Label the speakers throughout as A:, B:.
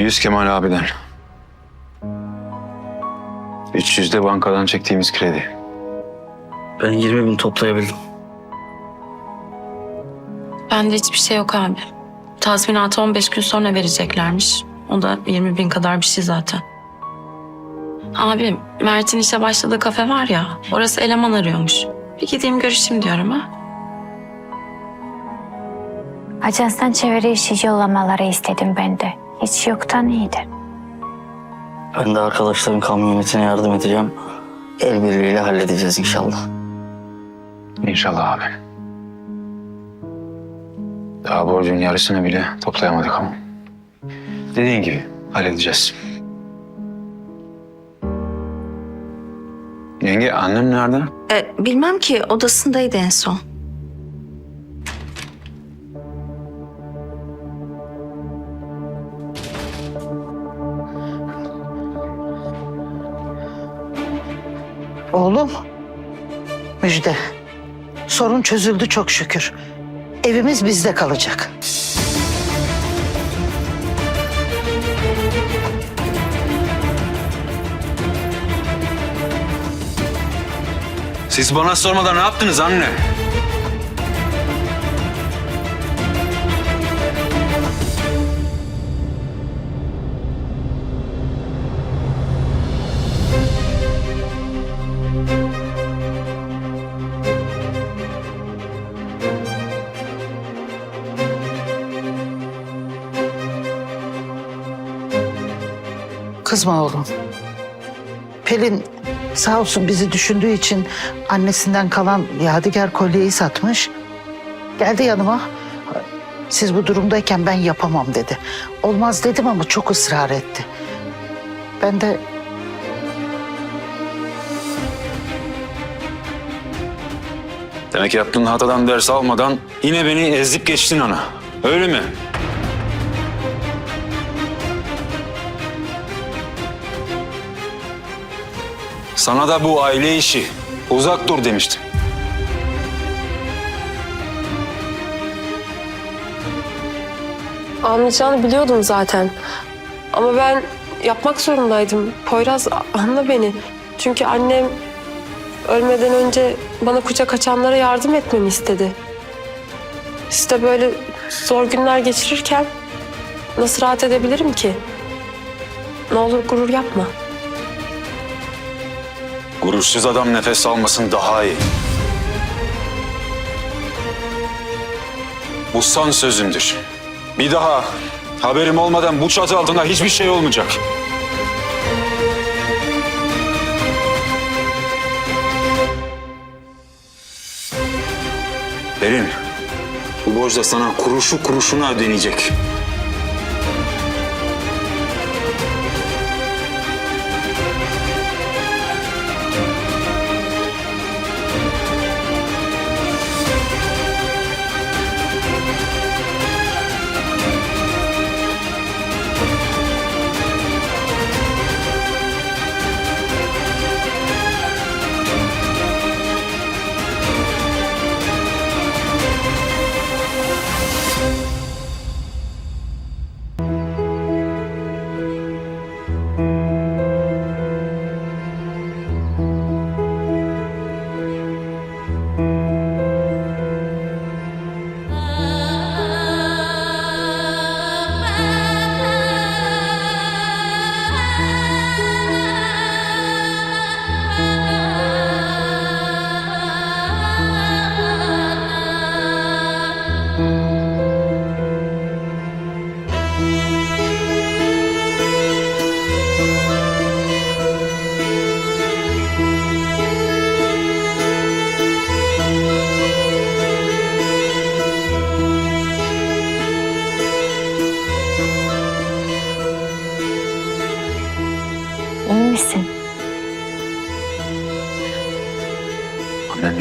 A: Yüz Kemal abiden. 300 de bankadan çektiğimiz kredi.
B: Ben 20 bin toplayabildim.
C: Bende hiçbir şey yok abi. Tazminatı 15 gün sonra vereceklermiş. O da 20 bin kadar bir şey zaten. Abi Mert'in işe başladığı kafe var ya orası eleman arıyormuş. Bir gideyim görüşeyim diyorum ha.
D: Ajanstan çeviri işi yollamaları istedim ben de. Hiç yoktan iyidir.
B: Ben de arkadaşların kamyonetine yardım edeceğim. El birliğiyle halledeceğiz inşallah.
A: İnşallah abi. Daha borcun yarısını bile toplayamadık ama. Dediğin gibi halledeceğiz. Yenge annem nerede?
E: E, bilmem ki odasındaydı en son.
F: Oğlum, müjde. Sorun çözüldü çok şükür. Evimiz bizde kalacak.
A: Siz bana sormadan ne yaptınız anne?
F: Kızma oğlum. Pelin sağ olsun bizi düşündüğü için annesinden kalan yadigar kolyeyi satmış. Geldi yanıma. Siz bu durumdayken ben yapamam dedi. Olmaz dedim ama çok ısrar etti. Ben de
A: Demek yaptığın hatadan ders almadan yine beni ezip geçtin ana. Öyle mi? Sana da bu aile işi uzak dur demiştim.
G: Almayacağını biliyordum zaten. Ama ben yapmak zorundaydım. Poyraz anla beni. Çünkü annem ölmeden önce bana kucak açanlara yardım etmemi istedi. İşte böyle zor günler geçirirken nasıl rahat edebilirim ki? Ne olur gurur yapma.
A: Gurursuz adam nefes almasın daha iyi. Bu son sözümdür. Bir daha haberim olmadan bu çatı altında hiçbir şey olmayacak. Derin, bu borç da sana kuruşu kuruşuna ödenecek.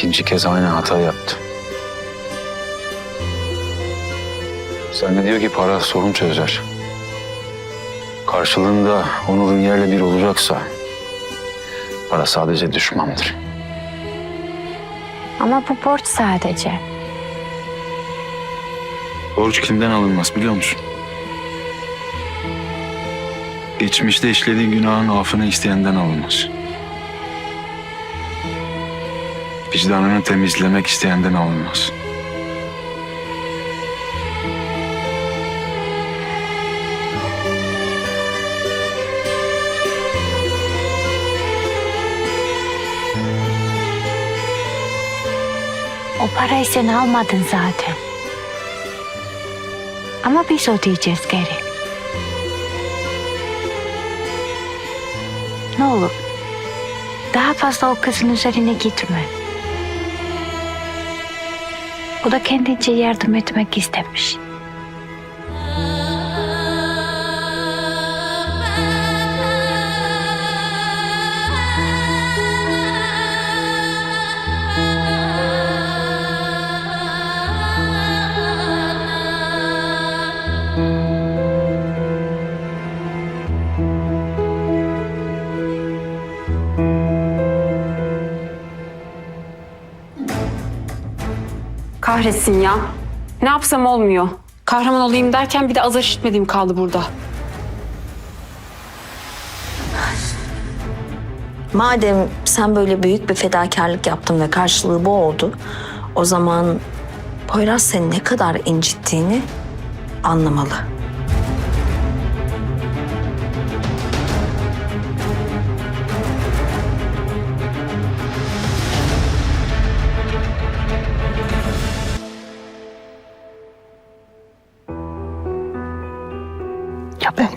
A: İkinci kez aynı hata yaptı. Zannediyor ki para sorun çözer. Karşılığında onurun yerle bir olacaksa para sadece düşmandır.
D: Ama bu borç sadece.
A: Borç kimden alınmaz biliyor musun? geçmişte işlediği günahın affını isteyenden alınmaz. Vicdanını temizlemek isteyenden alınmaz.
D: O parayı sen almadın zaten. Ama biz ödeyeceğiz geri. Ne olur daha fazla o kızın üzerine gitme. O da kendince yardım etmek istemiş.
H: Kahretsin ya. Ne yapsam olmuyor. Kahraman olayım derken bir de azar işitmediğim kaldı burada.
E: Madem sen böyle büyük bir fedakarlık yaptın ve karşılığı bu oldu, o zaman Poyraz seni ne kadar incittiğini anlamalı.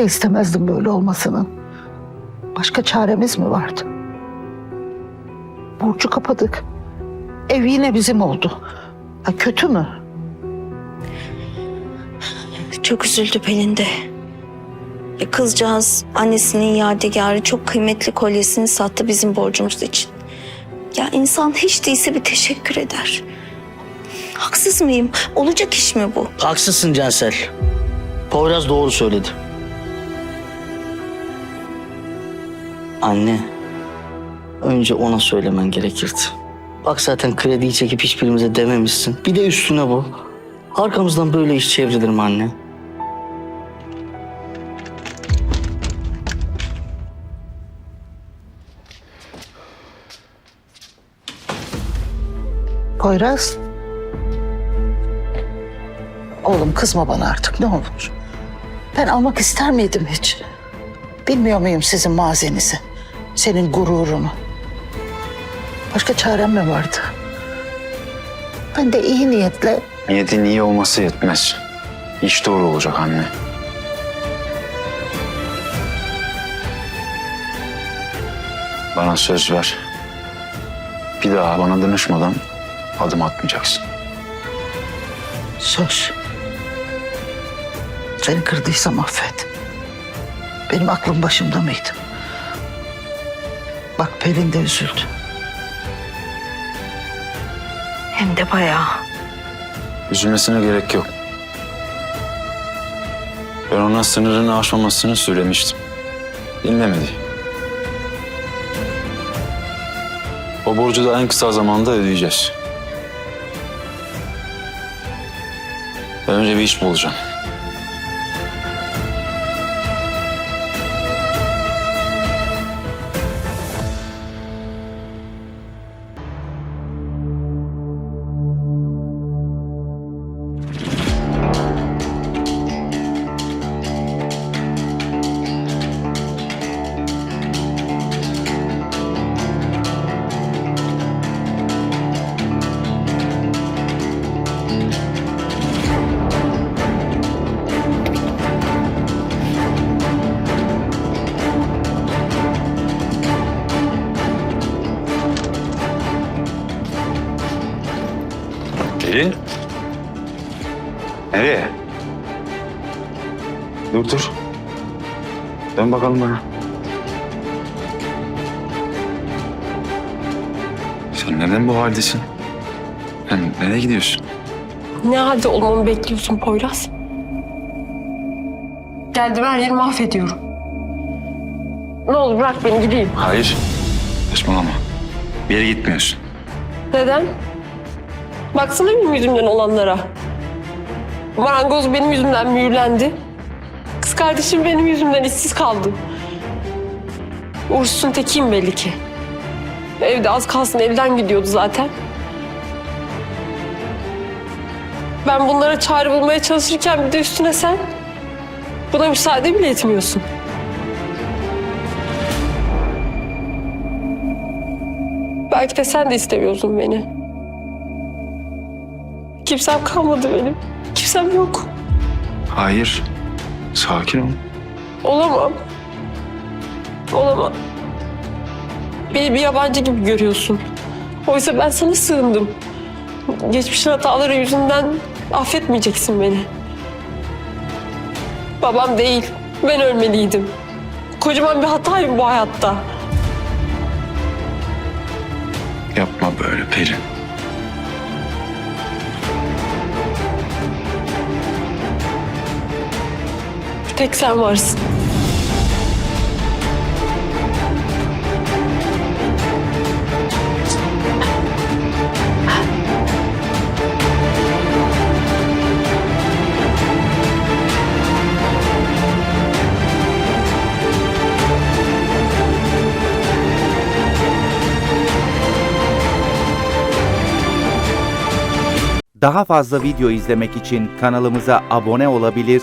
F: De istemezdim böyle olmasının. Başka çaremiz mi vardı? Borcu kapadık. Ev yine bizim oldu. Ha, kötü mü?
E: Çok üzüldü Pelin de. E, Kızcağız annesinin yadigarı çok kıymetli kolyesini sattı bizim borcumuz için. Ya insan hiç değilse bir teşekkür eder. Haksız mıyım? Olacak iş mi bu?
B: Haksızsın Cansel. Poyraz doğru söyledi. Anne, önce ona söylemen gerekirdi. Bak zaten krediyi çekip hiçbirimize dememişsin. Bir de üstüne bu. Arkamızdan böyle iş çevrilir mi anne?
F: Poyraz. Oğlum kızma bana artık ne olur. Ben almak ister miydim hiç? Bilmiyor muyum sizin mazenizi? Senin gururunu. Başka çarem mi vardı? Ben de iyi niyetle
A: Niyetin iyi olması yetmez. İş doğru olacak anne. Bana söz ver. Bir daha bana danışmadan adım atmayacaksın.
F: söz. Seni kırdıysam affet. Benim aklım başımda mıydı? Bak Pelin de üzüldü.
E: Hem de bayağı.
A: Üzülmesine gerek yok. Ben ona sınırını aşmamasını söylemiştim. Dinlemedi. O borcu da en kısa zamanda ödeyeceğiz. Ben önce bir iş bulacağım. Pelin. Nereye? Dur dur. Dön bakalım bana. Sen neden bu haldesin? Sen nereye gidiyorsun?
G: Ne halde olmamı bekliyorsun Poyraz? Geldim her yeri mahvediyorum. Ne olur bırak beni gideyim.
A: Hayır. Saçmalama. Bir yere gitmiyorsun.
G: Neden? Baksana benim yüzümden olanlara. Marangoz benim yüzümden mühürlendi. Kız kardeşim benim yüzümden işsiz kaldı. Uğursuzun tekiyim belli ki. Evde az kalsın elden gidiyordu zaten. Ben bunlara çare bulmaya çalışırken bir de üstüne sen buna müsaade bile etmiyorsun. Belki de sen de istemiyorsun beni. Kimsem kalmadı benim. Kimsem yok.
A: Hayır. Sakin ol.
G: Olamam. Olamam. Beni bir yabancı gibi görüyorsun. Oysa ben sana sığındım. Geçmişin hataları yüzünden affetmeyeceksin beni. Babam değil, ben ölmeliydim. Kocaman bir hatayım bu hayatta.
A: Yapma böyle Pelin.
G: Tek sen varsın.
I: Daha fazla video izlemek için kanalımıza abone olabilir,